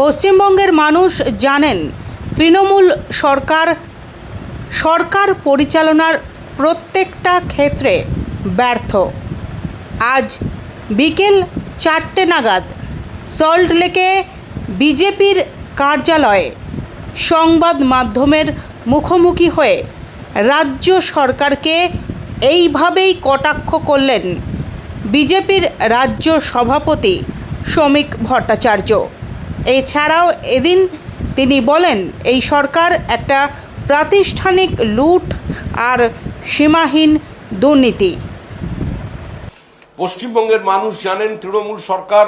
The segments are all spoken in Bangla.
পশ্চিমবঙ্গের মানুষ জানেন, তৃণমূল সরকার সরকার পরিচালনার প্রত্যেকটা ক্ষেত্রে ব্যর্থ। আজ বিকেল চারটে নাগাদ সল্টলেকে বিজেপির কার্যালয়ে সংবাদ মাধ্যমের মুখোমুখি হয়ে রাজ্য সরকারকে এইভাবেই কটাক্ষ করলেন বিজেপির রাজ্য সভাপতি শ্রমিক ভট্টাচার্য। এছাড়াও এদিন তিনি বলেন, এই সরকার একটা প্রাতিষ্ঠানিক লুট আর সীমাহীন দুর্নীতি। পশ্চিমবঙ্গের মানুষ জানেন, তৃণমূল সরকার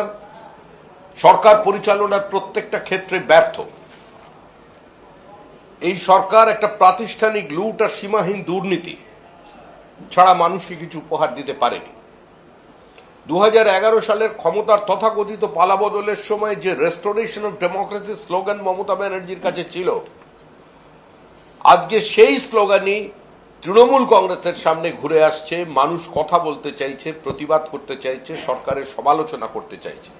সরকার পরিচালনার প্রত্যেকটা ক্ষেত্রে ব্যর্থ। এই সরকার একটা প্রাতিষ্ঠানিক লুট আর সীমাহীন দুর্নীতি ছাড়া মানুষকে কিছু উপহার দিতে পারেনি। দুহাজার এগারো সালের ক্ষমতার তথাকথিত পালাবদলের সময় যে restoration of democracy slogan Mamata ব্যানার্জির কাছে ছিল, আজকে সেই স্লোগানই তৃণমূল কংগ্রেসের সামনে ঘুরে আসছে, মানুষ কথা বলতে চাইছে, প্রতিবাদ করতে চাইছে, সরকারের সমালোচনা করতে চাইছে।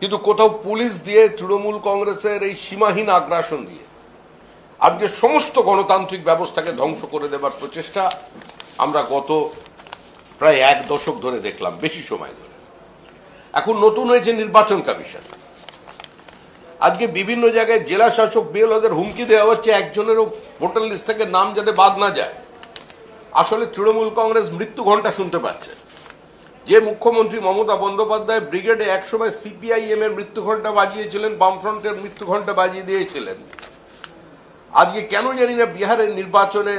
কিন্তু কোথাও পুলিশ দিয়ে তৃণমূল কংগ্রেসের এই সীমাহীন আগ্রাসন দিয়ে আজকে সমস্ত গণতান্ত্রিক ব্যবস্থাকে ধ্বংস করে দেবার প্রচেষ্টা, আমরা গত প্রায় এক দশক ধরে দেখলাম, বেশি সময় ধরে। এখন নতুন হয়েছে নির্বাচন কমিশন। আজকে বিভিন্ন জায়গায় জেলা শাসক বিএলওদের হুমকি দেওয়া হচ্ছে, একজনেরও ভোটার লিস্ট থেকে নাম যাতে বাদ না যায়। আসলে তৃণমূল কংগ্রেস মৃত্যু ঘণ্টা শুনতে পাচ্ছে। যে মুখ্যমন্ত্রী মমতা বন্দ্যোপাধ্যায় ব্রিগেডে একসময় সিপিআইএম এর মৃত্যু ঘণ্টা বাজিয়েছিলেন, বামফ্রন্টের মৃত্যু ঘণ্টা বাজিয়ে দিয়েছিলেন। আজকে কেন জানি না বিহারের নির্বাচনে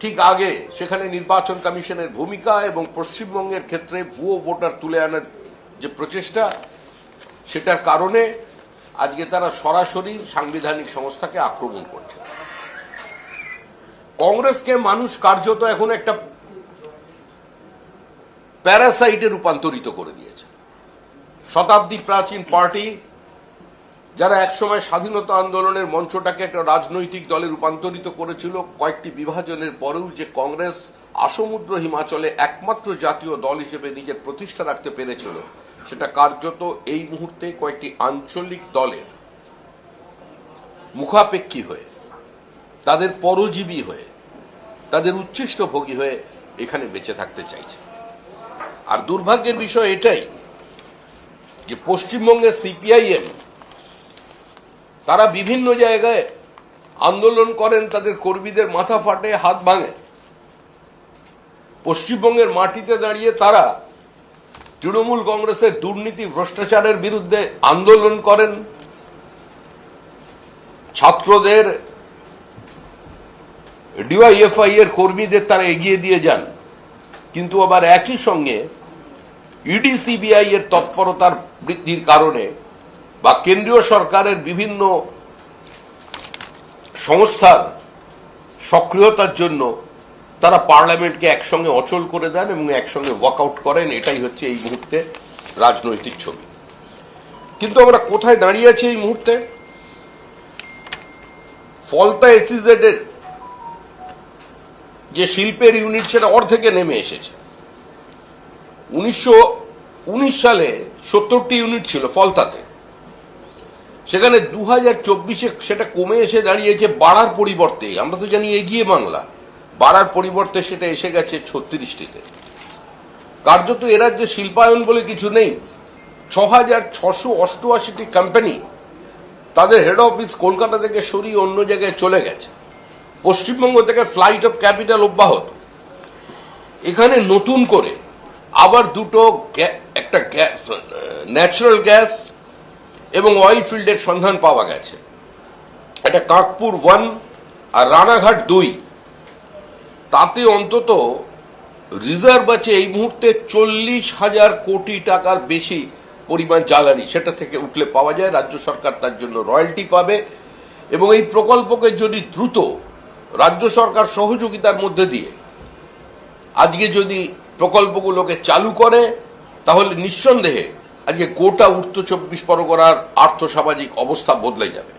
ঠিক আগে সেখানে নির্বাচন কমিশনের ভূমিকা এবং পশ্চিমবঙ্গের ক্ষেত্রে ভুয়ো ভোটার তুলে আনার যে প্রচেষ্টা, সেটার কারণে আজকে তারা সরাসরি সাংবিধানিক সংস্থাকে আক্রমণ করছে। কংগ্রেসকে মানুষ কার্যত এখন একটা প্যারাসাইটে রূপান্তরিত করে দিয়েছে। শতাব্দী প্রাচীন পার্টি যারা একসময় স্বাধীনতা আন্দোলনের মঞ্চটাকে একটা রাজনৈতিক দলে রূপান্তরিত করেছিল, কয়েকটি বিভাজনের পরেও যে কংগ্রেস আসমুদ্র হিমাচলে একমাত্র জাতীয় দল হিসেবে নিজের প্রতিষ্ঠা রাখতে পেরেছিল, সেটা কার্যত এই মুহূর্তে কয়েকটি আঞ্চলিক দলের মুখাপেক্ষী হয়ে, তাদের পরজীবী হয়ে, তাদের উচ্ছিষ্ট ভোগী হয়ে এখানে বেঁচে থাকতে চাইছে। আর দুর্ভাগ্যের বিষয় এটাই যে পশ্চিমবঙ্গের সিপিআইএম তারা বিভিন্ন জায়গায় আন্দোলন করেন, তাদের কর্মীদের মাথা ফাটে, হাত ভাঙে। পশ্চিমবঙ্গের মাটিতে দাঁড়িয়ে তারা তৃণমূল কংগ্রেসের দুর্নীতি, ভ্রষ্টাচারের বিরুদ্ধে আন্দোলন করেন। ছাত্রদের, ডিওয়াইএফআই এর কর্মীদের তারা এগিয়ে দিয়ে যান। কিন্তু আবার একই সঙ্গে ইডি, সিবিআই এর তৎপরতার বৃদ্ধির কারণে বা কেন্দ্রীয় সরকারের বিভিন্ন সংস্থার সক্রিয়তার জন্য তারা পার্লামেন্টকে একসঙ্গে অচল করে দেন এবং একসঙ্গে ওয়াকআউট করেন, এটাই হচ্ছে এই মুহূর্তে রাজনৈতিক ছবি। কিন্তু আমরা কোথায় দাঁড়িয়ে আছি এই মুহূর্তে? ফলতা এসিজেড এর যে শিল্পের ইউনিট সেটা অর্ধেকে নেমে এসেছে। উনিশশো উনিশ সালে সত্তরটি ইউনিট ছিল ফলতাতে। সেখানে দু হাজার চব্বিশে সেটা কমে এসে দাঁড়িয়েছে বাড়ার পরিবর্তে। আমরা তো জানি এগিয়ে বাংলা। বাড়ার পরিবর্তে সেটা এসে গেছে ছত্রিশটিতে। কার্যত এ রাজ্যে শিল্পায়ন বলে কিছু নেই। ছ হাজার ছশো অষ্টআশিটি কোম্পানি তাদের হেড অফিস কলকাতা থেকে সরিয়ে অন্য জায়গায় চলে গেছে। পশ্চিমবঙ্গ থেকে ফ্লাইট অফ ক্যাপিটাল অব্যাহত। এখানে নতুন করে আবার দুটো একটা ন্যাচারাল গ্যাস এবং অয়েল ফিল্ডের সন্ধান পাওয়া গেছে। এটা কাকপুর ওয়ান আর রানাঘাট দুই। তাতে অন্তত রিজার্ভ আছে এই মুহূর্তে চল্লিশ হাজার কোটি টাকার বেশি পরিমাণ জ্বালানি। সেটা থেকে উঠলে পাওয়া যায়, রাজ্য সরকার তার জন্য রয়্যালটি পাবে। এবং এই প্রকল্পকে যদি দ্রুত রাজ্য সরকার সহযোগিতার মধ্যে দিয়ে আজকে যদি প্রকল্পগুলোকে চালু করে, তাহলে নিঃসন্দেহে আজকে গোটা উত্তর চব্বিশ পরগনার আর্থসামাজিক অবস্থা বদলে যাবে।